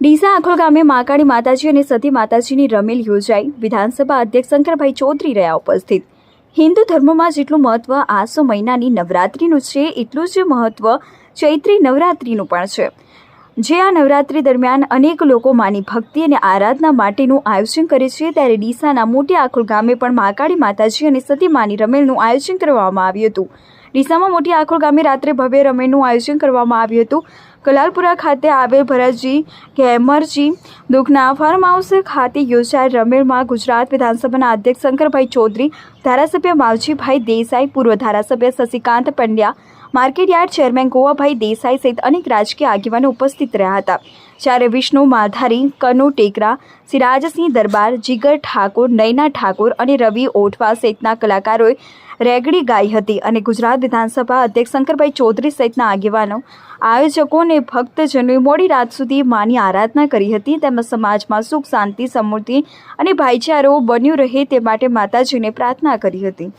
ડીસા આખોલ ગામે માકાળી માતાજી અને સતી માતાજીની રમેલ યોજાઈ. વિધાનસભા અધ્યક્ષ શંકરભાઈ ચૌધરી રહ્યા ઉપસ્થિત. હિન્દુ ધર્મમાં જેટલું મહત્વ આસો મહિનાની નવરાત્રિનું છે, એટલું જ મહત્વ ચૈત્રી નવરાત્રિનું પણ છે. જે આ નવરાત્રિ દરમિયાન અનેક લોકો માની ભક્તિ અને આરાધના માટેનું આયોજન કરે છે, ત્યારે ડીસાના મોટી આખોલ ગામે પણ મહાકાળી માતાજી અને સતી માની રમેલનું આયોજન કરવામાં આવ્યું હતું. ડીસામાં મોટી આખોલ ગામે રાત્રે ભવ્ય રમેલનું આયોજન કરવામાં આવ્યું હતું. કલાલપુરા ખાતે આવેલ ભરતજી ગેમરજી દુઃખના ફાર્મ હાઉસ ખાતે યોજાયેલ રમેળમાં ગુજરાત વિધાનસભાના અધ્યક્ષ શંકરભાઈ ચૌધરી ધારાસભ્ય માવજીભાઈ દેસાઈ, પૂર્વ ધારાસભ્ય Shashikant Pandya market yard chairman Govabhai Desai સહિત અનેક રાજકીય આગેવાનો ઉપસ્થિત રહ્યા હતા. જ્યારે વિષ્ણુ માધારી, કનુ ટેકરા, સિરાજસિંહ દરબાર, જીગર ઠાકોર, નયના ઠાકોર અને રવિ ઓઠવા સહિતના કલાકારોએ રેગડી ગાઈ હતી અને ગુજરાત વિધાનસભા અધ્યક્ષ શંકરભાઈ ચૌધરી સહિતના આગેવાનો આયોજકો અને ભક્તજનોએ મોડી રાત સુધી માની આરાધના કરી હતી. તેમજ સમાજમાં સુખ, શાંતિ, સમૃદ્ધિ અને ભાઈચારો બન્યું રહે તે માટે માતાજીને પ્રાર્થના કરી હતી.